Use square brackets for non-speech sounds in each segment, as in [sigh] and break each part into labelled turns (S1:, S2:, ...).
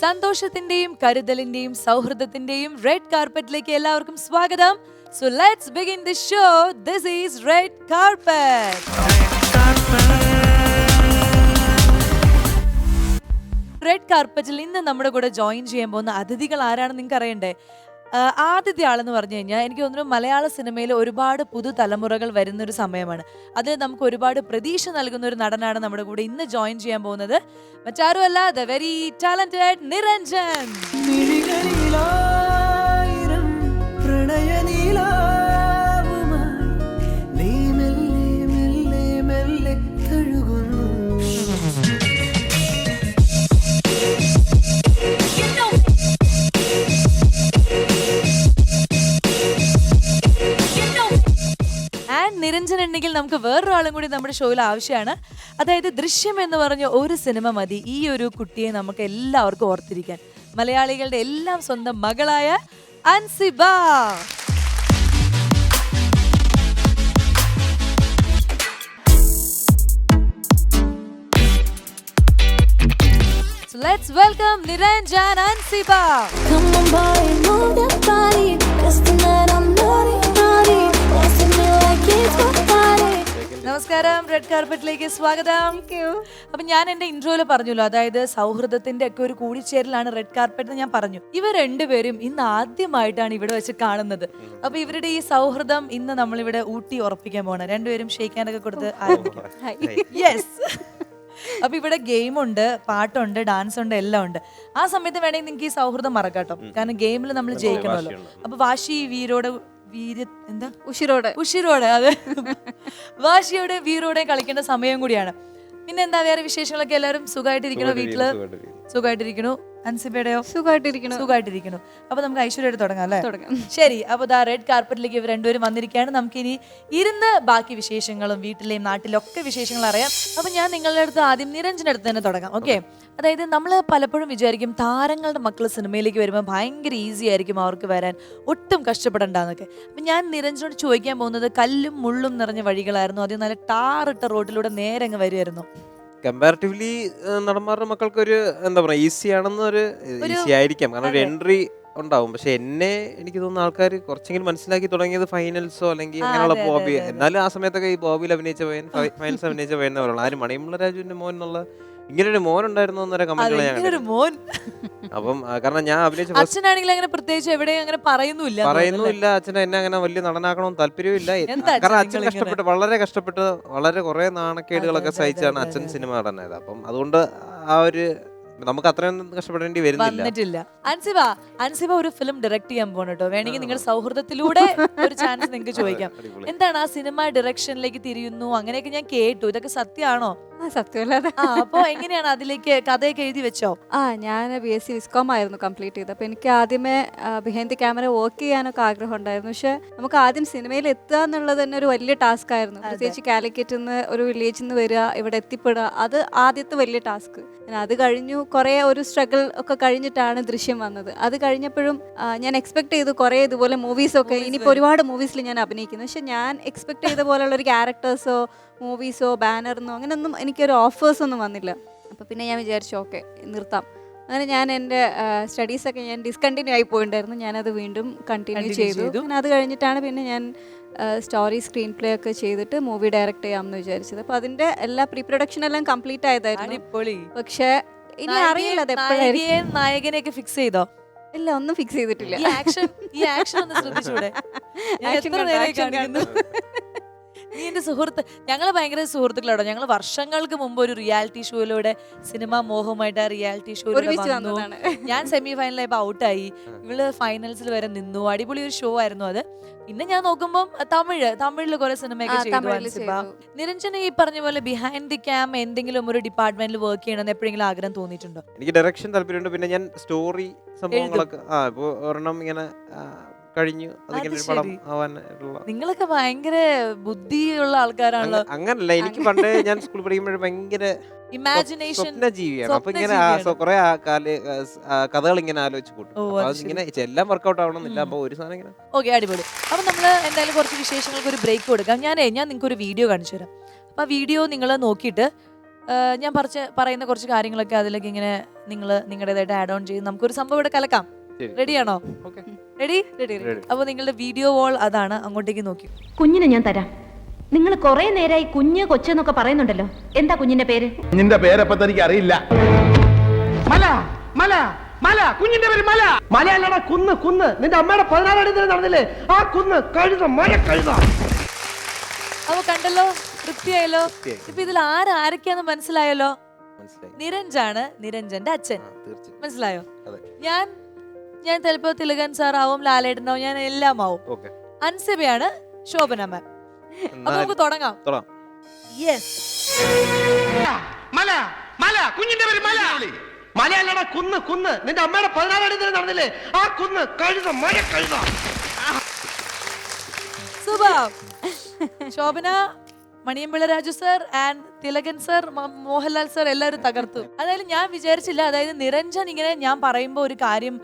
S1: സന്തോഷത്തിന്റെയും കരുതലിന്റെയും സൗഹൃദത്തിന്റെയും റെഡ് കാർപ്പറ്റിലേക്ക് എല്ലാവർക്കും സ്വാഗതം. So let's begin the show this is red carpet red കാർപ്പറ്റിൽ ഇന്ന് നമ്മുടെ കൂടെ ജോയിൻ ചെയ്യാൻ പോകുന്ന അതിഥികൾ ആരാണെന്ന് നിങ്ങൾക്ക് അറിയണ്ടേ ആദ്യത്തെ ആളെന്ന് പറഞ്ഞു കഴിഞ്ഞാൽ എനിക്ക് തോന്നുന്നു മലയാള സിനിമയിൽ ഒരുപാട് പുതുതലമുറകൾ വരുന്ന ഒരു സമയമാണ്. അതിൽ നമുക്ക് ഒരുപാട് പ്രതീക്ഷ നൽകുന്ന ഒരു നടനാണ് നമ്മുടെ കൂടെ ഇന്ന് ജോയിൻ ചെയ്യാൻ പോകുന്നത്. മറ്റാരുമല്ല ദ വെരി ടാലന്റഡ് നിരഞ്ജൻ.
S2: മിഴികളിലായിരം
S1: നിരഞ്ജൻ ഉണ്ടെങ്കിൽ നമുക്ക് വേറൊരാളും കൂടി നമ്മുടെ ഷോയിൽ ആവശ്യമാണ് അതായത് ദൃശ്യം എന്ന് പറഞ്ഞ ഒരു സിനിമ മതി ഈ ഒരു കുട്ടിയെ നമുക്ക് എല്ലാവർക്കും ഓർത്തിരിക്കാൻ മലയാളികളുടെ എല്ലാം സ്വന്തം മകളായ Ansiba let's welcome Niranjan Ansiba.
S3: Come on, boy, move body.
S1: നമസ്കാരം. റെഡ് കാർപ്പറ്റിലേക്ക് സ്വാഗതം. അപ്പൊ ഞാൻ എന്റെ ഇൻട്രോയിൽ പറഞ്ഞല്ലോ അതായത് സൗഹൃദത്തിന്റെ ഒക്കെ ഒരു കൂടിച്ചേരലാണ് റെഡ് കാർപ്പറ്റ് എന്ന് ഞാൻ പറഞ്ഞു. ഇവർ രണ്ടുപേരും ഇന്ന് ആദ്യമായിട്ടാണ് ഇവിടെ വെച്ച് കാണുന്നത്. അപ്പൊ ഇവരുടെ ഈ സൗഹൃദം ഇന്ന് നമ്മൾ ഇവിടെ ഊട്ടി ഉറപ്പിക്കാൻ പോകണം രണ്ടുപേരും ഷെയ്ക്കാനൊക്കെ കൊടുത്ത് ആരംഭിക്കാം യെസ് അപ്പൊ ഇവിടെ ഗെയിം ഉണ്ട് പാട്ടുണ്ട് ഡാൻസ് ഉണ്ട് എല്ലാം ഉണ്ട്. ആ സമയത്ത് വേണമെങ്കിൽ നിങ്ങൾക്ക് ഈ സൗഹൃദം മറക്കാട്ടോ കാരണം ഗെയിമിൽ നമ്മൾ ജയിക്കണമല്ലോ. അപ്പൊ വാശി വീരോട് വീര എന്താ?
S4: ഉഷിരോടെ
S1: ഉഷിരോടെ അതെ. വാശിയോടെ വീരോടെ കളിക്കേണ്ട സമയം കൂടിയാണ്. പിന്നെ എന്താ വേറെ വിശേഷങ്ങളൊക്കെ എല്ലാവരും സുഖമായിട്ടിരിക്കണോ വീട്ടിൽ? സുഖമായിട്ടിരിക്കണു അൻസിബയുടെയോ
S4: സുഖമായിട്ടിരിക്കണം.
S1: സുഖമായിട്ടിരിക്കുന്നു അപ്പൊ നമുക്ക് ഐശ്വര്യമായിട്ട് തുടങ്ങാം അല്ലേ?
S4: തുടങ്ങാം.
S1: ശരി അപ്പൊ ദാ റെഡ് കാർപ്പറ്റിലേക്ക് ഇവർ രണ്ടുപേരും വന്നിരിക്കുകയാണ്. നമുക്ക് ഇനി ഇരുന്ന് ബാക്കി വിശേഷങ്ങളും വീട്ടിലെയും നാട്ടിലും ഒക്കെ വിശേഷങ്ങൾ അറിയാം. അപ്പൊ ഞാൻ നിങ്ങളുടെ അടുത്ത് ആദ്യം നിരഞ്ജന്റെ അടുത്ത് തന്നെ തുടങ്ങാം ഓക്കെ? അതായത് നമ്മൾ പലപ്പോഴും വിചാരിക്കും താരങ്ങളുടെ മക്കൾ സിനിമയിലേക്ക് വരുമ്പോൾ ഭയങ്കര ഈസി ആയിരിക്കും അവർക്ക് വരാൻ. ഒട്ടും കഷ്ടപ്പെടണ്ടെന്നൊക്കെ. അപ്പൊ ഞാൻ നിരഞ്ജനോട് ചോദിക്കാൻ പോകുന്നത് കല്ലും മുള്ളും നിറഞ്ഞ വഴികളായിരുന്നു. അത് നല്ല ടാറിട്ട റോഡിലൂടെ നേരെ അങ്ങ് വരുമായിരുന്നു
S5: കമ്പാരിറ്റീവ്ലി നടന്മാരുടെ മക്കൾക്ക് ഒരു എന്താ പറയാ ഈസി ആണെന്നൊരു ഈസി ആയിരിക്കാം. കാരണം ഒരു എൻട്രി ഉണ്ടാവും. പക്ഷെ എന്നെ എനിക്ക് തോന്നുന്ന ആൾക്കാർ കുറച്ചെങ്കിലും മനസ്സിലാക്കി തുടങ്ങിയത് ഫൈനൽസോ അല്ലെങ്കിൽ അങ്ങനെയുള്ള ബോബി. എന്നാലും ആ സമയത്തൊക്കെ ഈ ബോബിയിൽ അഭിനയിച്ച പയ്യൻ ഫൈനൽസ് [laughs] അഭിനയിച്ച പയ്യൻ പറയുള്ളൂ ആരും? മണിമുള്ള രാജുവിന്റെ മോൻ എന്നുള്ള ഇങ്ങനെ ഒരു മോൻ ഉണ്ടായിരുന്നു എന്നൊരു കമന്റുകൾ ഞാൻ
S1: ഇങ്ങനെ
S5: കണ്ടിരുന്നു.
S1: മോൻ.
S5: അപ്പം ആ, കാരണം ഞാൻ അഭിനയിച്ച first
S1: അച്ഛനാണെങ്കിൽ അങ്ങനെ പ്രത്യേകിച്ച് എവിടെയും അങ്ങനെ പറയുന്നില്ല പറയുന്നില്ല
S5: പറയുന്നുമില്ല അച്ഛൻ എന്നെ അങ്ങനെ വലിയ നടനാക്കണമെന്ന് താല്പര്യമില്ല
S1: എന്താ അച്ഛൻ
S5: കാരണം അച്ഛൻ
S1: നിങ്ങളിങ്ങനെ?
S5: കഷ്ടപ്പെട്ട് വളരെ കഷ്ടപ്പെട്ട് വളരെ കുറെ നാണക്കേടുകളൊക്കെ സഹിച്ചാണ് അച്ഛൻ സിനിമ നടന്നത്. അപ്പം അതുകൊണ്ട് ആ ഒരു നമുക്ക് അത്രയൊന്നും കഷ്ടപ്പെടേണ്ടി വരുന്നില്ല.
S1: വന്നിട്ടില്ല. അൻസിബ അൻസിബ ഒരു ഫിലിം ഡയറക്ട് ചെയ്യാൻ പോകണം കേട്ടോ. വേണമെങ്കിൽ നിങ്ങൾ സൗഹൃദത്തിലൂടെ ഒരു ചാൻസ് നിങ്ങൾക്ക് [laughs] ചോദിക്കാം.
S5: അടിപൊളി.
S1: എന്താണ് ആ സിനിമ ഡയറക്ഷനിലേക്ക് തിരിയുന്നു? അങ്ങനെയൊക്കെ ഞാൻ കേട്ടു. ഇതൊക്കെ സത്യമാണോ?
S4: സത്യമല്ലാതെ.
S1: ആ അപ്പൊ എങ്ങനെയാണ് അതിലേക്ക് കഥയൊക്കെ എഴുതി വെച്ചോ?
S4: ആ ഞാൻ ബി എസ് സി വിസ്കോം ആയിരുന്നു കംപ്ലീറ്റ് ചെയ്തത്. അപ്പോൾ എനിക്ക് ആദ്യമേ ബിഹൈൻഡ് ദി ക്യാമറ വർക്ക് ചെയ്യാനൊക്കെ ആഗ്രഹം ഉണ്ടായിരുന്നു. പക്ഷെ നമുക്ക് ആദ്യം സിനിമയിൽ എത്തുക എന്നുള്ളത് തന്നെ ഒരു വലിയ ടാസ്ക് ആയിരുന്നു. പ്രത്യേകിച്ച് കാലിക്കറ്റിൽ നിന്ന് ഒരു വില്ലേജിൽ നിന്ന് വരിക ഇവിടെ എത്തിപ്പെടുക അത് ആദ്യത്തെ വലിയ ടാസ്ക് അത് കഴിഞ്ഞു കുറേ ഒരു സ്ട്രഗിൾ ഒക്കെ കഴിഞ്ഞിട്ടാണ് ദൃശ്യം വന്നത്. അത് കഴിഞ്ഞപ്പോഴും ഞാൻ എക്സ്പെക്ട് ചെയ്തു കുറേ ഇതുപോലെ മൂവീസൊക്കെ ഇനിയിപ്പോൾ ഒരുപാട് മൂവീസിൽ ഞാൻ അഭിനയിക്കുന്നു. പക്ഷെ ഞാൻ എക്സ്പെക്ട് ചെയ്ത പോലെയുള്ള ഒരു ക്യാരക്ടേഴ്സോ മൂവീസോ ബാനറിനോ അങ്ങനെയൊന്നും എനിക്കൊരു ഓഫേഴ്സ് ഒന്നും വന്നില്ല. അപ്പോൾ പിന്നെ ഞാൻ വിചാരിച്ചു ഓക്കെ നിർത്താം. അങ്ങനെ ഞാൻ എന്റെ സ്റ്റഡീസൊക്കെ ഞാൻ ഡിസ്കണ്ടിന്യൂ ആയി പോയിട്ടുണ്ടായിരുന്നു ഞാനത് വീണ്ടും കണ്ടിന്യൂ ചെയ്തു. പിന്നെ അത് കഴിഞ്ഞിട്ടാണ് പിന്നെ ഞാൻ സ്റ്റോറി സ്ക്രീൻ പ്ലേ ഒക്കെ ചെയ്തിട്ട് മൂവി ഡയറക്റ്റ് ചെയ്യാമെന്ന് വിചാരിച്ചത്. അപ്പോൾ അതിന്റെ എല്ലാ പ്രീ പ്രൊഡക്ഷൻ എല്ലാം കംപ്ലീറ്റ് ആയതായിരുന്നു. പക്ഷേ ഇനി അറിയില്ല അത് എപ്പോഴായിരിക്കും.
S1: നായികയെയും നായകനെയൊക്കെ ഫിക്സ് ചെയ്തോ?
S4: ഇല്ല ഒന്നും ഫിക്സ് ചെയ്തിട്ടില്ല.
S1: ഈ ആക്ഷൻ ഈ ആക്ഷൻ ഒന്ന് ശ്രദ്ധിച്ചൂടെ? നീ എന്റെ സുഹൃത്ത്. ഞങ്ങൾ ഭയങ്കര സുഹൃത്തുക്കളാണോ ഞങ്ങൾ വർഷങ്ങൾക്ക് മുമ്പ് ഒരു റിയാലിറ്റി ഷോയിലൂടെ സിനിമ മോഹമായിട്ട് ആ റിയാലിറ്റി ഷോയിലൂടെ
S4: വന്നതാണ്.
S1: ഞാൻ സെമി ഫൈനലായപ്പോൾ ഔട്ടായി ഇവൾ ഫൈനൽസിൽ വരെ നിന്നു. അടിപൊളി ഒരു ഷോ ആയിരുന്നു അത്. പിന്നെ ഞാൻ നോക്കുമ്പോൾ തമിഴ് തമിഴിൽ കുറെ സിനിമയൊക്കെ ചെയ്തു നിരഞ്ജന ഈ പറഞ്ഞ പോലെ ബിഹൈൻഡ് ദി ക്യാം എന്തെങ്കിലും ഒരു ഡിപ്പാർട്ട്മെന്റിൽ വർക്ക് ചെയ്യണമെന്ന് എപ്പോഴെങ്കിലും ആഗ്രഹം തോന്നിയിട്ടുണ്ടോ?
S5: എനിക്ക് ഡയറക്ഷൻ താല്പര്യമുണ്ട്. പിന്നെ ഞാൻ സ്റ്റോറി സംഭവങ്ങളൊക്കെ ആ ഇപ്പൊ ഒരെണ്ണം ഇങ്ങനെ കഴിഞ്ഞു. അതിങ്ങനെ ഒരു പടം ആവാനുള്ള
S1: നിങ്ങളൊക്കെ ഭയങ്കര ബുദ്ധിയുള്ള ആൾക്കാരാണല്ലോ.
S5: അങ്ങനല്ല എനിക്ക് പണ്ട് ഞാൻ സ്കൂളിൽ പഠിക്കുമ്പോൾ ഭയങ്കര
S1: ഇമാജിനേഷൻ
S5: ജീവിയാണ് അപ്പൊ ഇങ്ങനെ കുറെ കഥകൾ ഇങ്ങനെ ആലോചിച്ച് കൂട്ടും. അതിങ്ങനെ എല്ലാം വർക്ക്ഔട്ട് ആവണമെന്നില്ല. അപ്പൊ ഒരു സാധനം ഇങ്ങനെ
S1: ഓക്കെ അടിപൊളി. അപ്പൊ നമ്മൾ എന്തായാലും കുറച്ച് വിശേഷങ്ങൾക്ക് ഒരു ബ്രേക്ക് കൊടുക്കാം. ഞാനേ ഞാൻ നിങ്ങൾക്ക് ഒരു വീഡിയോ കാണിച്ചു തരാം. അപ്പൊ ആ വീഡിയോ നിങ്ങൾ നോക്കിയിട്ട് ഞാൻ പറച്ച് പറയുന്ന കുറച്ച് കാര്യങ്ങളൊക്കെ അതിലേക്ക് ഇങ്ങനെ നിങ്ങൾ നിങ്ങളുടേതായിട്ട് ആഡ് ഓൺ ചെയ്ത് നമുക്കൊരു സംഭവം ഇവിടെ കലക്കാം. റെഡിയാണോ
S5: ഓക്കെ.
S1: Ready
S4: ready
S5: Ready.
S1: അപ്പോൾ നിങ്ങളുടെ വീഡിയോ വോൾ അതാണ്. അങ്ങോട്ടേക്ക് നോക്കി.
S6: കുഞ്ഞിനെ ഞാൻ തരാം. നിങ്ങൾ കുറെ നേരമായി കുഞ്ഞ് കൊച്ചെന്നൊക്കെ പറയുന്നുണ്ടല്ലോ. എന്താ കുഞ്ഞിന്റെ പേര്?
S7: കുഞ്ഞിന്റെ പേരപ്പ തനിക്ക് അറിയില്ല.
S8: മല മല മല കുഞ്ഞിന്റെ പേര് മല. മല അല്ലടാ കുന്ന് കുന്ന്. നിന്റെ അമ്മയുടെ പതിനാലാം തീയതി നടന്നില്ലേ? ആ കുന്ന് കഴുത മല കഴുത.
S1: അപ്പോൾ കണ്ടല്ലോ തൃപ്തിയായല്ലോ?
S5: തൃപ്തിയായി.
S1: ഇപ്പൊ ഇതിൽ ആരാരൊക്കെയാന്ന് മനസ്സിലായല്ലോ? നിരഞ്ജാണ് നിരഞ്ജന്റെ അച്ഛൻ. മനസ്സിലായോ?
S5: അതെ.
S1: ഞാൻ ഞാൻ ചിലപ്പോ തിലകൻ സാർ ആവും ലാലേട്ടനാവും ഞാൻ എല്ലാം ആവും.
S5: ഓക്കെ
S1: അൻസബയാണ് ശോഭന മാം അപ്പൊ നമുക്ക് തുടങ്ങാം.
S5: തുടങ്ങാം.
S1: യെസ്
S8: മല മല കുഞ്ഞിന്റെ പേര് മല. മലയല്ലടാ കുന്ന് കുന്ന്. നിന്റെ അമ്മയുടെ പതിനാലാം തീയതി നടന്നില്ലേ? ആ കുന്ന് കഴുത മല കഴുത.
S1: സുബ Shobhana Maniyanpilla Raju sir and Thilakan sir Mohanlal sir എല്ലാവരും തകർത്തു. അതായത് ഞാൻ വിചാരിച്ചില്ല അതായത് നിരഞ്ജൻ ഇങ്ങനെ ഞാൻ പറയുമ്പോൾ ഒരു കാര്യം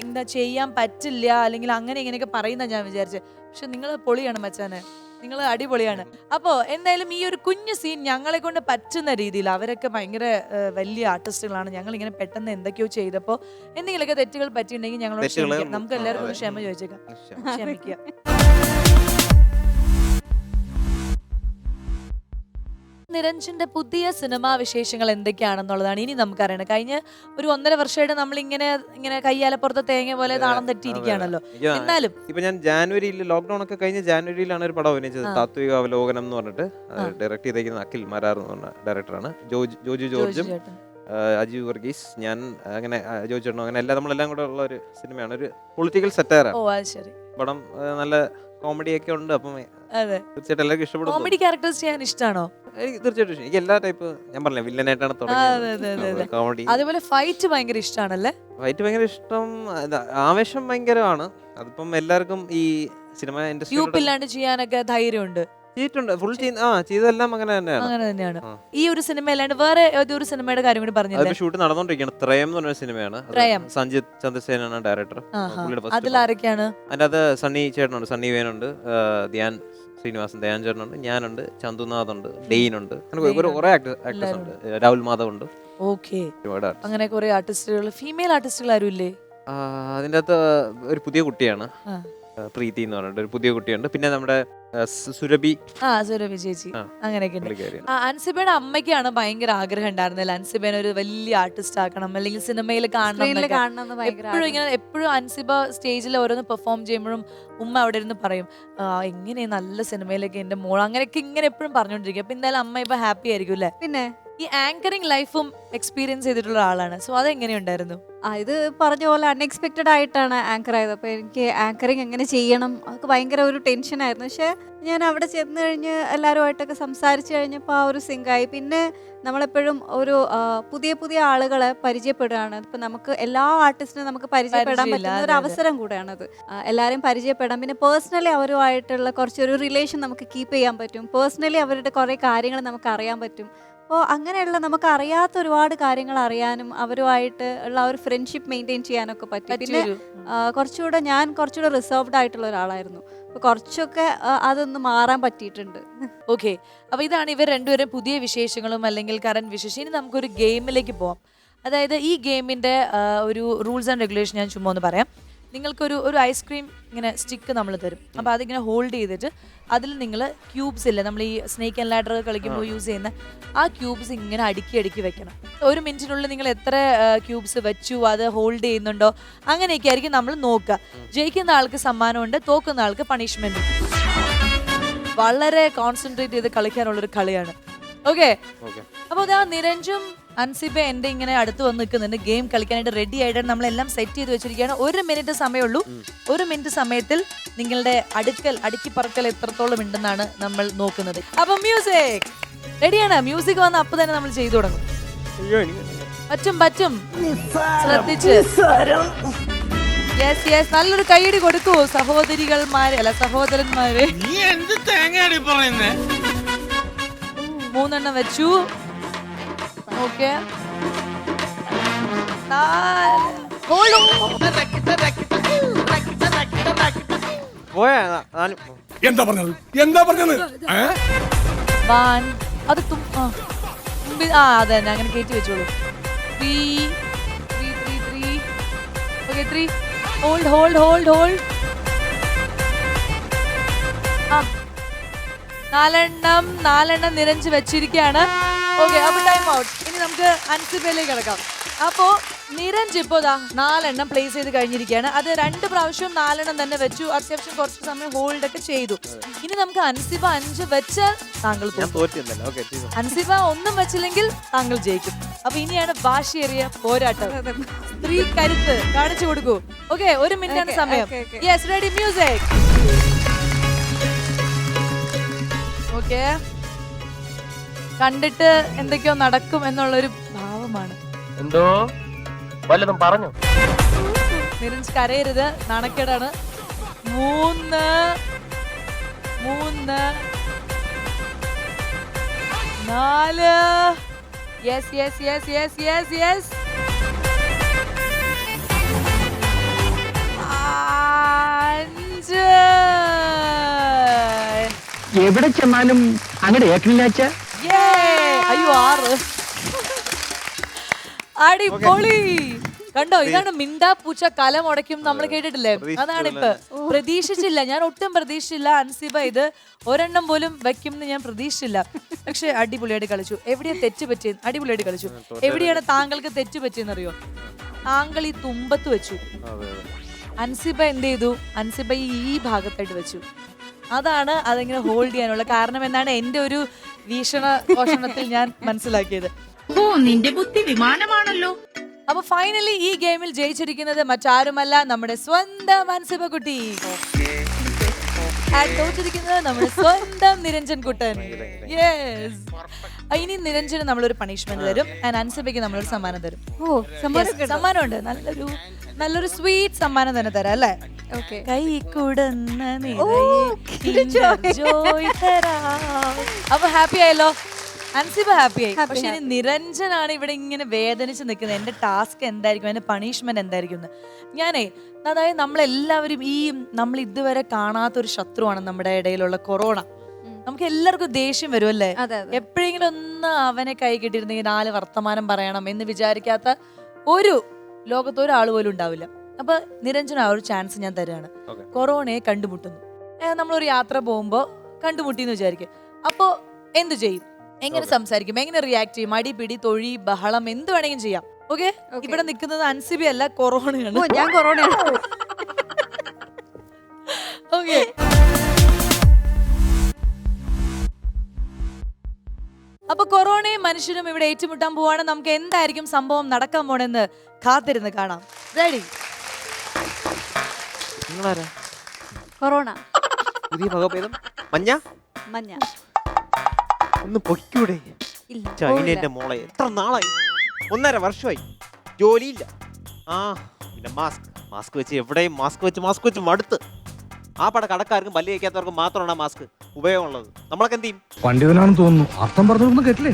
S1: എന്താ ചെയ്യാൻ പറ്റില്ല അല്ലെങ്കിൽ അങ്ങനെ ഇങ്ങനെയൊക്കെ പറയുന്ന ഞാൻ വിചാരിച്ചത് പക്ഷെ നിങ്ങൾ പൊളിയാണ് മച്ചാനെ. നിങ്ങൾ അടിപൊളിയാണ്. അപ്പോൾ എന്തായാലും ഈ ഒരു കുഞ്ഞു സീൻ ഞങ്ങളെ കൊണ്ട് പറ്റുന്ന രീതിയിൽ അവരൊക്കെ ഭയങ്കര വലിയ ആർട്ടിസ്റ്റുകളാണ് ഞങ്ങൾ ഇങ്ങനെ പെട്ടെന്ന് എന്തൊക്കെയോ ചെയ്തപ്പോൾ എന്തെങ്കിലുമൊക്കെ തെറ്റുകൾ പറ്റിയിട്ടുണ്ടെങ്കിൽ ഞങ്ങളോട് നമുക്ക് എല്ലാവർക്കും. ക്ഷമ ചോദിച്ചേക്കാം.
S5: ക്ഷമ.
S1: ക്ഷമിക്കുക നിരഞ്ജന്റെ പുതിയ സിനിമാ വിശേഷങ്ങൾ എന്തൊക്കെയാണെന്നുള്ളതാണ് ഇനി നമുക്കറിയണം കഴിഞ്ഞ ഒരു ഒന്നര വർഷമായിട്ട് നമ്മൾ ഇങ്ങനെ ഇങ്ങനെ കയ്യാലപ്പുറത്തെ തേങ്ങ പോലെ താളം തെറ്റിയിരിക്കുകയാണല്ലോ. എന്നാലും
S5: ഇപ്പൊ ഞാൻ ജാനുവരിയിൽ ലോക്ക്ഡൌൺ ഒക്കെ കഴിഞ്ഞ ജാനുവരിയിലാണ് ഒരു പടം അഭിനയിച്ചത്. താത്വിക അവലോകനം എന്ന് പറഞ്ഞിട്ട്. ഡയറക്ട് ചെയ്തേക്കുന്ന അഖിൽ മരാർ എന്ന് പറഞ്ഞ ഡയറക്ടറാണ്. ജോജ് ജോജു
S1: ജോർജ്
S5: അജീവ് വർഗീസ് ഞാൻ അങ്ങനെ ജോജു ചേട്ടനും അങ്ങനെ എല്ലാം നമ്മളെല്ലാം കൂടെ ഉള്ള ഒരു സിനിമയാണ്. ഒരു പൊളിറ്റിക്കൽ സെറ്റയറാണ്
S1: ഓ ശരി.
S5: പടം നല്ല കോമഡി ഒക്കെ ഉണ്ട്. അപ്പം
S1: അതെ.
S5: തീർച്ചയായിട്ടും എല്ലാവർക്കും ഇഷ്ടപ്പെടും.
S1: കോമഡി ക്യാരക്ടേഴ്സ് ചെയ്യാൻ ഇഷ്ടമാണോ
S5: എനിക്ക് തീർച്ചയായിട്ടും എനിക്ക് എല്ലാ ടൈപ്പ് ഞാൻ പറഞ്ഞില്ല വില്ലനായിട്ടാണ്. തുടങ്ങിയത്. കോമഡി
S1: അതുപോലെ ഫൈറ്റ് ഭയങ്കര ഇഷ്ടമാണല്ലേ
S5: ഫൈറ്റ് ഭയങ്കര ഇഷ്ടം ആവേശം ഭയങ്കരമാണ്. അതിപ്പം എല്ലാവർക്കും ഈ സിനിമ ഇൻഡസ്ട്രി
S1: ചെയ്യാനൊക്കെ ധൈര്യമുണ്ട്.
S5: ചെയ്തിട്ടുണ്ട്. ഫുൾ ആ ചെയ്തെല്ലാം അങ്ങനെ തന്നെയാണ്.
S1: അങ്ങനെ തന്നെയാണ്. ഈ ഒരു സിനിമ അല്ലാണ്ട് വേറെ ഏതൊരു സിനിമയുടെ കാര്യം കൂടി പറഞ്ഞില്ലേ?
S5: ഷൂട്ട് നടന്നുകൊണ്ടിരിക്കുകയാണ് ത്രയം എന്ന് പറഞ്ഞ സിനിമയാണ്.
S1: ത്രയം.
S5: സഞ്ജിത് ചന്ദ്രസേനാണ് ഡയറക്ടർ
S1: അതിൽ ആരൊക്കെയാണ്?
S5: അതിന്റെ അത് സണ്ണി ചേട്ടനുണ്ട്. സണ്ണി വേനുണ്ട്. ധ്യാൻ ശ്രീനിവാസൻ ധ്യാൻ ചേട്ടനുണ്ട്. ഞാനുണ്ട്. ചന്തുനാഥ് ഉണ്ട് ഡെയിൻ ഉണ്ട് അങ്ങനെ ഒരു. കുറെ ആക്ടേഴ്സ് ഉണ്ട്. രാഹുൽ മാധവ് ഉണ്ട്
S1: ഓക്കെ അങ്ങനെ കുറെ ആർട്ടിസ്റ്റുകൾ ഫീമെയിൽ ആർട്ടിസ്റ്റുകൾ ആരും ഇല്ലേ
S5: ആ, അതിന്റെ അകത്ത് ഒരു പുതിയ കുട്ടിയാണ്. പ്രീതി എന്ന് പറഞ്ഞിട്ട് ഒരു പുതിയ കുട്ടിയുണ്ട്. പിന്നെ നമ്മുടെ സുരഭി.
S1: ആ സുരഭി ചേച്ചി.
S5: ആ.
S1: അങ്ങനെയൊക്കെ ഉണ്ട്
S5: പുള്ളിക്കാരിയാണ്
S1: ആ, അൻസിബയുടെ അമ്മയ്ക്കാണ് ഭയങ്കര ആഗ്രഹം ഉണ്ടായിരുന്നില്ല അൻസിബേനെ ഒരു വലിയ ആർട്ടിസ്റ്റ് ആക്കണം അല്ലെങ്കിൽ സിനിമയിൽ കാണണം
S4: സ്ക്രീനിൽ
S1: എന്നൊക്കെ.
S4: കാണണമെന്ന് ഭയങ്കര
S1: എപ്പോഴും ഇങ്ങനെ എപ്പോഴും അൻസിബ സ്റ്റേജിൽ ഓരോന്ന് പെർഫോം ചെയ്യുമ്പോഴും ഉമ്മ അവിടെ ഇരുന്ന് പറയും "ആ, എങ്ങനെ നല്ല സിനിമയിലൊക്കെ എന്റെ മോൾ അങ്ങനെയൊക്കെ ഇങ്ങനെ എപ്പോഴും പറഞ്ഞുകൊണ്ടിരിക്കും. അപ്പൊ എന്തായാലും അമ്മ ഇപ്പൊ ഹാപ്പി ആയിരിക്കും അല്ലേ?
S4: പിന്നെ?
S1: ഈ ആങ്കറിങ് ലൈഫും എക്സ്പീരിയൻസ് ചെയ്തിട്ടുള്ള ആളാണ്. സോ അതെങ്ങനെയുണ്ടായിരുന്നു?
S4: ആ ഇത് പറഞ്ഞ പോലെ അൺഎക്സ്പെക്റ്റഡ് ആയിട്ടാണ് ആങ്കർ ആയത്. അപ്പോൾ എനിക്ക് ആങ്കറിങ് എങ്ങനെ ചെയ്യണം? അതൊക്കെ ഭയങ്കര ഒരു ടെൻഷനായിരുന്നു പക്ഷേ ഞാൻ അവിടെ ചെന്ന് കഴിഞ്ഞ് എല്ലാവരുമായിട്ടൊക്കെ സംസാരിച്ച് കഴിഞ്ഞപ്പോൾ ആ ഒരു സിങ്കായി പിന്നെ നമ്മളെപ്പോഴും ഒരു പുതിയ പുതിയ ആളുകളെ പരിചയപ്പെടുകയാണ്. ഇപ്പം നമുക്ക് എല്ലാ ആർട്ടിസ്റ്റിനും നമുക്ക് പരിചയപ്പെടാൻ പറ്റുന്ന ഒരു അവസരം കൂടെയാണത്. എല്ലാവരെയും പരിചയപ്പെടാം. പിന്നെ പേഴ്സണലി അവരുമായിട്ടുള്ള കുറച്ചൊരു റിലേഷൻ നമുക്ക് കീപ്പ് ചെയ്യാൻ പറ്റും. പേഴ്സണലി അവരുടെ കുറേ കാര്യങ്ങൾ നമുക്ക് അറിയാൻ പറ്റും. അപ്പോൾ അങ്ങനെയുള്ള നമുക്ക് അറിയാത്ത ഒരുപാട് കാര്യങ്ങൾ അറിയാനും അവരുമായിട്ട് ഉള്ള ആ ഒരു ഫ്രണ്ട്ഷിപ്പ് മെയിന്റെയിൻ ചെയ്യാനൊക്കെ പറ്റും. പിന്നെ കുറച്ചുകൂടെ ഞാൻ കുറച്ചുകൂടെ റിസർവ്ഡ് ആയിട്ടുള്ള ഒരാളായിരുന്നു. അപ്പോൾ കുറച്ചൊക്കെ അതൊന്ന് മാറാൻ പറ്റിയിട്ടുണ്ട്.
S1: ഓക്കെ അപ്പോൾ ഇതാണ് ഇവർ രണ്ടുപേരും പുതിയ വിശേഷങ്ങളും അല്ലെങ്കിൽ കറണ്ട് വിശേഷം. ഇനി നമുക്കൊരു ഗെയിമിലേക്ക് പോവാം. അതായത് ഈ ഗെയിമിന്റെ ഒരു റൂൾസ് ആൻഡ് റെഗുലേഷൻ ഞാൻ ചുമ്മാ ഒന്ന് പറയാം. നിങ്ങൾക്കൊരു ഒരു ഐസ്ക്രീം ഇങ്ങനെ സ്റ്റിക്ക് നമ്മൾ തരും. അപ്പോൾ അതിങ്ങനെ ഹോൾഡ് ചെയ്തിട്ട് അതിൽ നിങ്ങൾ ക്യൂബ്സ് ഇല്ല നമ്മൾ ഈ സ്നേക്ക് ആൻഡ് ലാഡർ കളിക്കുമ്പോൾ യൂസ് ചെയ്യുന്ന ആ ക്യൂബ്സ് ഇങ്ങനെ അടുക്കി അടുക്കി വെക്കണം. ഒരു മിനിറ്റിനുള്ളിൽ നിങ്ങൾ എത്ര ക്യൂബ്സ് വെച്ചു അത് ഹോൾഡ് ചെയ്യുന്നുണ്ടോ അങ്ങനെയൊക്കെ ആയിരിക്കും നമ്മൾ നോക്കുക. ജയിക്കുന്ന ആൾക്ക് സമ്മാനമുണ്ട് തോക്കുന്ന ആൾക്ക് പണിഷ്മെന്റ് വളരെ കോൺസെൻട്രേറ്റ് ചെയ്ത് കളിക്കാനുള്ളൊരു കളിയാണ്. ഓക്കെ അപ്പോൾ ഇതാ നിരഞ്ജും അൻസിബ എന്റെ ഇങ്ങനെ അടുത്ത് വന്ന് നിൽക്കുന്നുണ്ട്. ഗെയിം കളിക്കാനായിട്ട് റെഡി ആയിട്ട് നമ്മളെല്ലാം സെറ്റ് ചെയ്ത് വെച്ചിരിക്കുകയാണ്. ഒരു മിനിറ്റ് സമയമുള്ളൂ. ഒരു മിനിറ്റ് സമയത്തിൽ നിങ്ങളുടെ അടുക്കൽ അടുക്കി പറക്കൽ എത്രത്തോളം ഉണ്ടെന്നാണ് നമ്മൾ നോക്കുന്നത്. അപ്പൊ മ്യൂസിക് റെഡിയാണ് മ്യൂസിക് വന്ന അപ്പൊ തന്നെ നമ്മൾ ചെയ്തു തുടങ്ങും.
S5: അയ്യോ എനിക്ക്
S1: പറ്റും പറ്റും. ശ്രദ്ധിച്ച്. യെസ് യെസ് നല്ലൊരു കൈയടി കൊടുക്കൂ സഹോദരികൾമാരെ അല്ല സഹോദരന്മാരെ.
S9: നീ എന്ത് തേങ്ങയാണ് പറയുന്നേ?
S1: മൂന്നെണ്ണം വെച്ചു. ഓക്കെ.
S7: എന്താ പറഞ്ഞത്? എന്താ പറഞ്ഞത്?
S1: അത് ആ. അതെ തന്നെ അങ്ങനെ കയറ്റി വെച്ചോളൂ. Three. Okay three. Hold hold hold hold. ആ. നാലെണ്ണം നാലെണ്ണം നിരഞ്ച് വെച്ചിരിക്കുകയാണ് ഓക്കെ അപ്പൊ ടൈം ഔട്ട് ഇനി നമുക്ക് അൻസിബയിലേക്ക് കിടക്കാം. അപ്പോ നിരഞ്ജ് ഇപ്പോ ദാ നാലെണ്ണം പ്ലേസ് ചെയ്ത് കഴിഞ്ഞിരിക്കുകയാണ്. അത് രണ്ട് പ്രാവശ്യം നാലെണ്ണം തന്നെ വെച്ചു. അത്യാവശ്യം കുറച്ച് സമയം ഹോൾഡ് ഒക്കെ ചെയ്തു. ഇനി നമുക്ക് അൻസിബ അഞ്ച് വെച്ച് താങ്കൾ അൻസിബ ഒന്നും വെച്ചില്ലെങ്കിൽ താങ്കൾ ജയിക്കും. അപ്പൊ ഇനിയാണ് വാശിയേറിയ പോരാട്ടം. സ്ത്രീ കരുത്ത് കാണിച്ചു കൊടുക്കൂ. ഓക്കെ ഒരു മിനിറ്റ് ആണ് സമയം. യെസ് റെഡി മ്യൂസിക് ഓക്കെ കണ്ടിട്ട് എന്തൊക്കെയോ നടക്കും എന്നുള്ളൊരു ഭാവമാണ്.
S8: എന്തോ? വല്ലതും പറഞ്ഞു.
S1: നിരഞ്ജ് കരയരുത്. നാണക്കേടാണ്. മൂന്ന് മൂന്ന് നാല്. Yes yes yes yes yes yes അഞ്ച്.
S8: എവിടെ ചെന്നാലും അങ്ങനെ
S1: Yay! അയ്യോ ആറ് [laughs] അടിപൊളി. കണ്ടോ? ഇതാണ് മിണ്ടാ പൂച്ച കല മുടക്കും നമ്മൾ കേട്ടിട്ടില്ലേ? അതാണ് ഇപ്പൊ. പ്രതീക്ഷിച്ചില്ല. ഞാൻ ഒട്ടും പ്രതീക്ഷിച്ചില്ല അൻസിബ ഇത് ഒരെണ്ണം പോലും വെക്കും എന്ന് ഞാൻ പ്രതീക്ഷിച്ചില്ല. പക്ഷെ അടിപൊളിയായിട്ട് കളിച്ചു. എവിടെയാ തെറ്റ് പറ്റിയത് അടിപൊളിയായിട്ട് കളിച്ചു. എവിടെയാണ് താങ്കൾക്ക് തെറ്റ് പറ്റിയെന്ന് അറിയോ താങ്കൾ ഈ തുമ്പത്ത് വെച്ചു. അൻസിബ എന്ത് ചെയ്തു? അൻസിബ ഈ ഈ ഭാഗത്തായിട്ട് വെച്ചു. അതാണ് അതിങ്ങനെ ഹോൾഡ് ചെയ്യാനുള്ള കാരണം എന്നാണ് എന്റെ ഒരു വീക്ഷണ പോഷണത്തിൽ ഞാൻ മനസ്സിലാക്കിയത്.
S9: ഓ നിന്റെ ബുദ്ധി വിമാനമാണല്ലോ.
S1: അപ്പൊ ഫൈനലി ഈ ഗെയിമിൽ ജയിച്ചിരിക്കുന്നത് മറ്റാരുമല്ല നമ്മുടെ സ്വന്തം അൻസിബ കുട്ടി തോറ്റിരിക്കുന്നത് നമ്മുടെ സ്വന്തം നിരഞ്ജൻ കുട്ടൻ. യെസ് ഇനി നിരഞ്ജന് നമ്മളൊരു പണിഷ്മെന്റ് തരും. ആൻഡ് അൻസിബയ്ക്ക് നമ്മളൊരു സമ്മാനം തരും.
S4: ഓ സമ്മാനം
S1: സമ്മാനമുണ്ട്. നല്ലൊരു നല്ലൊരു സ്വീറ്റ് സമ്മാനം തന്നെ തരാം അല്ലേ? കൈ കുടന്ന അപ്പൊ ഹാപ്പി ആയല്ലോ? അൻസിബ ഹാപ്പി ആയി. പക്ഷെ ഇനി നിരഞ്ജനാണ് ഇവിടെ ഇങ്ങനെ വേദനിച്ച് നിൽക്കുന്നത്. എന്റെ ടാസ്ക് എന്തായിരിക്കും? എന്റെ പണിഷ്മെന്റ് എന്തായിരിക്കും ഞാനേ അതായത് നമ്മളെല്ലാവരും ഈ നമ്മൾ ഇതുവരെ കാണാത്തൊരു ശത്രുവാണ് നമ്മുടെ ഇടയിലുള്ള കൊറോണ നമുക്ക് എല്ലാവർക്കും ദേഷ്യം വരും
S4: അതെ.
S1: എപ്പോഴെങ്കിലും ഒന്ന് അവനെ കൈ കിട്ടിയിരുന്നെങ്കിൽ നാല് വർത്തമാനം പറയണം എന്ന് വിചാരിക്കാത്ത ഒരു ലോകത്ത് ഒരാൾ പോലും ഉണ്ടാവില്ല. അപ്പൊ നിരഞ്ജന ആ ഒരു ചാൻസ് ഞാൻ തരാണ്. കൊറോണയെ കണ്ടുമുട്ടുന്നു. നമ്മളൊരു യാത്ര പോകുമ്പോ കണ്ടുമുട്ടി എന്ന് വിചാരിക്കും. അപ്പോ എന്ത് ചെയ്യും? എങ്ങനെ സംസാരിക്കും? എങ്ങനെ റിയാക്ട് ചെയ്യും? അടി പിടി തൊഴി ബഹളം എന്ത് വേണമെങ്കിലും ചെയ്യാം. ഓക്കെ ഇവിടെ നിൽക്കുന്നത് അൻസിബി അല്ല കൊറോണയാണ്.
S4: ഓ ഞാൻ കൊറോണയാണ്. [laughs]
S1: ഓക്കെ അപ്പൊ കൊറോണയും മനുഷ്യനും ഇവിടെ ഏറ്റുമുട്ടാൻ പോവാണ്. നമുക്ക് എന്തായിരിക്കും സംഭവം നടക്കാൻ പോണെന്ന് കാത്തിരുന്ന് കാണാം. റെഡി
S5: നിങ്ങളാരാ?
S4: കൊറോണ.
S5: പുതിയ വകഭേദം മഞ്ഞ?
S4: മഞ്ഞ.
S5: ഒന്ന് പൊയ്ക്കൂടെ.
S4: ഇല്ല
S5: ചൈനന്റെ മോളെ എത്ര നാളായി? ഒന്നര വർഷമായി. ജോലിയില്ല. ആ പിന്നെ മാസ്ക്. മാസ്ക് വെച്ച് എവിടെയും മാസ്ക് വെച്ച് മാസ്ക് വെച്ച് മടുത്ത്. ആ പട കടക്കാർക്കും പല്ല് കഴിക്കാത്തവർക്കും മാത്രമാണ് മാസ്ക് ഉപയോഗമുള്ളത്. നമ്മളൊക്കെ എന്ത് ചെയ്യും?
S7: പണ്ഡിതനാണെന്ന് തോന്നുന്നു. അർത്ഥം പറഞ്ഞു കേട്ടില്ലേ?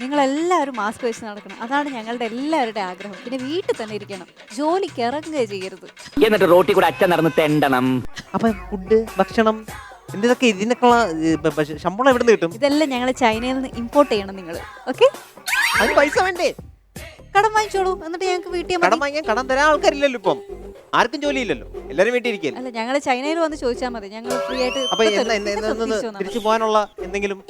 S4: നിങ്ങൾ എല്ലാവരും മാസ്ക് വെച്ച് നടക്കണം. അതാണ് ഞങ്ങളുടെ എല്ലാവരുടെ ആഗ്രഹം. പിന്നെ വീട്ടിൽ തന്നെ ഇരിക്കണം. ജോലിക്ക് ഇറങ്ങുക ചെയ്യരുത്.
S8: എന്നിട്ട് റോട്ടിൽ കൂടെ അച്ഛൻ നടന്ന് തെണ്ടണം.
S5: അപ്പൊ ഫുഡ് ഭക്ഷണം എന്തൊക്കെ ഇതിനൊക്കെയുള്ള ശമ്പളം എവിടെ നിന്ന് കിട്ടും?
S4: ഇതെല്ലാം ഞങ്ങൾ ചൈനയിൽ നിന്ന് ഇമ്പോർട്ട് ചെയ്യണം നിങ്ങൾ ഓക്കെ
S5: അതിന് പൈസ വേണ്ടേ?
S4: കടം വാങ്ങിച്ചോളൂ. എന്നിട്ട് ഞങ്ങൾക്ക് വീട്ടിൽ
S5: കടം
S4: മതി.
S5: വാങ്ങിയാൽ കടം തരാൻ ആൾക്കാരില്ലല്ലോ ഇപ്പം. ആർക്കും ജോലിയില്ലല്ലോ. എല്ലാരും വീട്ടിൽ ഇരിക്കല്ലേ?
S4: അല്ല ഞങ്ങൾ ചൈനയിൽ വന്ന് ചോദിച്ചാൽ മതി. ഞങ്ങൾ ഫ്രീ ആയിട്ട്
S5: അപ്പൊ
S4: ഇപ്പൊ തരും. ഇപ്പൊ
S5: എന്നാ- എന്നാ
S4: തിരിച്ചു
S5: തിരിച്ചു പോകാനുള്ള എന്തെങ്കിലും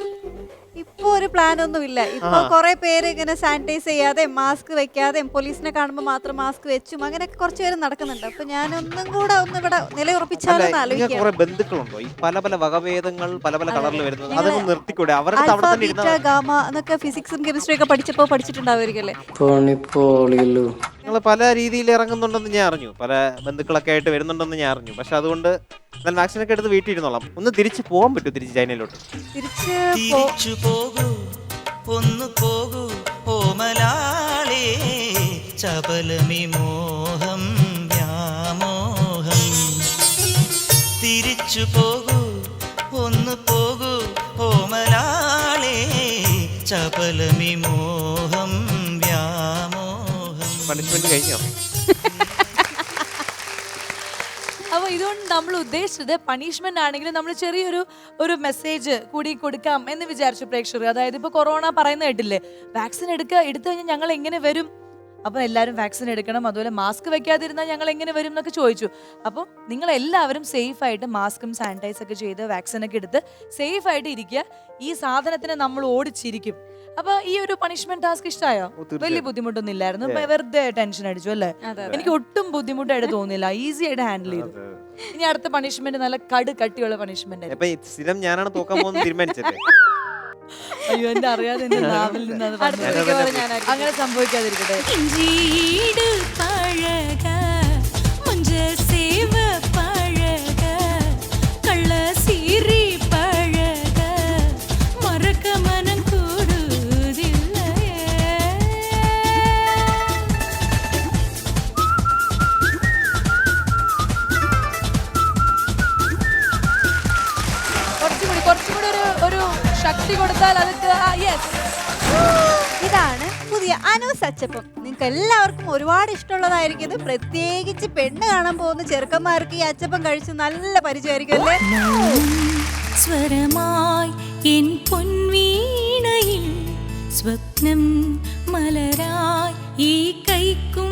S4: ഇപ്പൊ ഒരു പ്ലാൻ ഒന്നും ഇല്ല ഇപ്പൊ. കുറെ പേര് ഇങ്ങനെ സാനിറ്റൈസ് ചെയ്യാതെ മാസ്ക് വെക്കാതെ പോലീസിനെ കാണുമ്പോൾ മാത്രം മാസ്ക് വെച്ചും അങ്ങനെ കുറച്ച് പേര് നടക്കുന്നുണ്ട്. അപ്പൊ ഞാൻ ഒന്നും കൂടെ ഒന്ന് ഇവിടെ നിലയുറപ്പിച്ചാലും
S5: കുറെ ബന്ധുക്കളുണ്ടോ? ഈ പല പല വകഭേദങ്ങൾ പല പല
S4: അതെ.
S5: കളറിൽ വരുന്നത് അതൊന്നും നിർത്തിക്കൂടെ? അവരുടെ
S4: ഗാമ എന്നൊക്കെ ഫിസിക്സും കെമിസ്ട്രി ഒക്കെ പഠിച്ചപ്പോ പഠിച്ചിട്ടുണ്ടാവുമായിരിക്കല്ലേ
S5: നിങ്ങൾ പല രീതിയിൽ ഇറങ്ങുന്നുണ്ടെന്ന് ഞാൻ അറിഞ്ഞു. പല ബന്ധുക്കളൊക്കെ ആയിട്ട് വരുന്നുണ്ടെന്ന് ഞാൻ അറിഞ്ഞു. പക്ഷെ അതുകൊണ്ട് എന്നാൽ വാക്സിൻ ഒക്കെ എടുത്ത് വീട്ടിൽ ഇരുന്നോളാം ഒന്ന് തിരിച്ചു പോകാൻ പറ്റുമോ തിരിച്ച് ചൈനയിലോട്ട്.
S4: തിരിച്ച് പോ-
S9: തിരിച്ചു പോകൂ ഒന്നു പോകൂ ഓമലാളേ ചപലമി മോഹം വ്യാമോഹം. തിരിച്ചു പോകൂ ഒന്നു പോകൂ ഓമലാളേ ചപലമി മോഹം വ്യാമോഹം
S5: പണിഷ്മെന്റ് കഴിഞ്ഞോ? [laughs]
S1: അപ്പോൾ ഇതുകൊണ്ട് നമ്മൾ ഉദ്ദേശിച്ചത് പണിഷ്മെന്റ് ആണെങ്കിലും നമ്മൾ ചെറിയൊരു ഒരു മെസ്സേജ് കൂടി കൊടുക്കാം എന്ന് വിചാരിച്ചു പ്രേക്ഷകർ. അതായത് ഇപ്പൊ കൊറോണ പറയുന്ന കേട്ടില്ലേ? വാക്സിൻ എടുക്കുക എടുത്തു കഴിഞ്ഞാൽ ഞങ്ങൾ എങ്ങനെ വരും? അപ്പോൾ എല്ലാവരും വാക്സിൻ എടുക്കണം അതുപോലെ മാസ്ക് വെക്കാതിരുന്നാൽ ഞങ്ങൾ എങ്ങനെ വരും എന്നൊക്കെ ചോദിച്ചു. അപ്പോൾ നിങ്ങൾ എല്ലാവരും സേഫ് ആയിട്ട് മാസ്കും സാനിറ്റൈസ് ഒക്കെ ചെയ്ത് വാക്സിനൊക്കെ എടുത്ത് സേഫ് ആയിട്ട് ഇരിക്കുക. ഈ സാധനത്തിനെ നമ്മൾ ഓടിച്ചിരിക്കും. അപ്പൊ ഈ ഒരു പണിഷ്മെന്റ് ടാസ്ക് ഇഷ്ടമായോ. വലിയ ബുദ്ധിമുട്ടൊന്നും ഇല്ലായിരുന്നു വെറുതെ ടെൻഷൻ അടിച്ചു അല്ലേ. എനിക്ക് ഒട്ടും ബുദ്ധിമുട്ടായിട്ട് [laughs] തോന്നില്ല ഈസി ആയിട്ട് ഹാൻഡിൽ ചെയ്തു. ഇനി അടുത്ത പണിഷ്മെന്റ് നല്ല കട് കട്ടിയുള്ള പണിഷ്മെന്റ്
S5: സ്ഥിരം ഞാനാണ് തോക്കാൻ പോകുന്നത് തീരുമാനിച്ചല്ലേ? [laughs]
S1: അയ്യോ എന്റെ അറിയാതെ എന്റെ നാവിൽ
S4: നിന്നാണ്.
S1: അങ്ങനെ സംഭവിക്കാതിരിക്കട്ടെ. തട്ടി കൊടുത്താൽ അത് യെസ്
S4: ഇതാണ് പുതിയ അനു സച്ചപ്പം. നിങ്ങൾക്ക് എല്ലാവർക്കും ഒരുപാട് ഇഷ്ടമുള്ളതായിരിക്കും. ഇത് പ്രത്യേകിച്ച് പെണ്ണ് കാണാൻ പോകുന്ന ചെറുക്കന്മാർക്ക് ഈ അച്ചപ്പം കഴിച്ച് നല്ല പരിചയമായിരിക്കും അല്ലേ?
S3: സ്വരമായി സ്വപ്നം മലരായി ഈ കൈക്കും